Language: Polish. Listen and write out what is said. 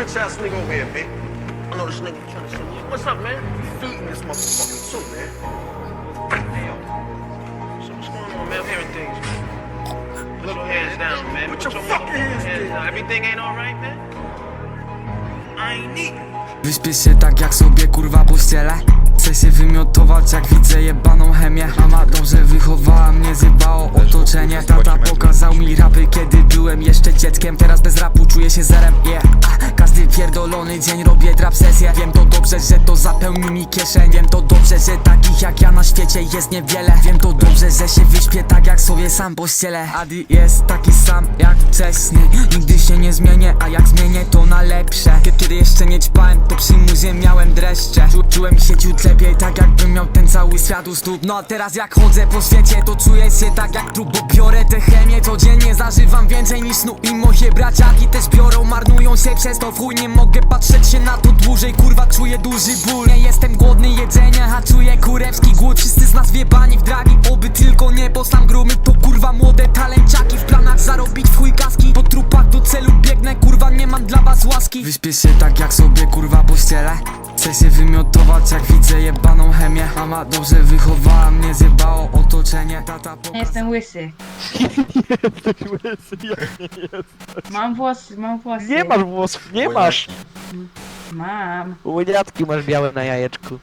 bitch ass nigga over here, bitch. I know this nigga trying to send you. What's up, man? Feeding this motherfucker too, man. Damn. So what's going on, man? I'm hearing things, man. Put your hands down, man. Put your fucking hands down. Everything ain't alright, man? I ain't eating. Wyśpię się tak jak sobie kurwa pościelę Chcę się wymiotować jak widzę jebaną chemię Mama dobrze wychowała mnie, zjebało otoczenie Tata pokazał mi rapy kiedy byłem jeszcze dzieckiem Teraz bez rapu czuję się zerem, yeah pierdolony dzień robię trap sesję. Wiem to dobrze, że to zapełni mi kieszeń. Wiem to dobrze, że takich jak ja na świecie jest niewiele. Wiem to dobrze, że się wyśpię tak jak sobie sam pościelę. Adi jest taki sam jak wcześniej. Nigdy się nie zmienię, a jak zmienię to na lepsze. Kie- Kiedy jeszcze nie ćpałem, to przy muzie miałem dreszcze. Czu, Czułem się ciut lepiej, tak jakbym miał cały świat u stóp. No a teraz jak chodzę po świecie, to czuję się tak jak trup Bo biorę tę chemię codziennie, zażywam więcej niż snu I moje braciaki też biorą, marnują się przez to w chuj. Nie mogę patrzeć się na to dłużej, kurwa czuję duży ból. Nie jestem głodny jedzenia, a czuję kurewski głód. Wszyscy z nas wiebani w dragi, oby tylko nie poslam grumy. To kurwa młode talenciaki w planach zarobić w chuj kaski. Po trupach do celu biegnę, kurwa nie mam dla was łaski. Wyśpię się tak jak sobie kurwa pościelę Chcę się wymiotować jak widzę jebaną chemię Mama dobrze wychowała mnie, zjebało otoczenie Tata Ja pokazał jestem łysy. Jesteś łysy, jak nie jest. Mam włosy, mam włosy. Nie masz włosów, nie masz! Mam. Łyniatki masz białe na jajeczku.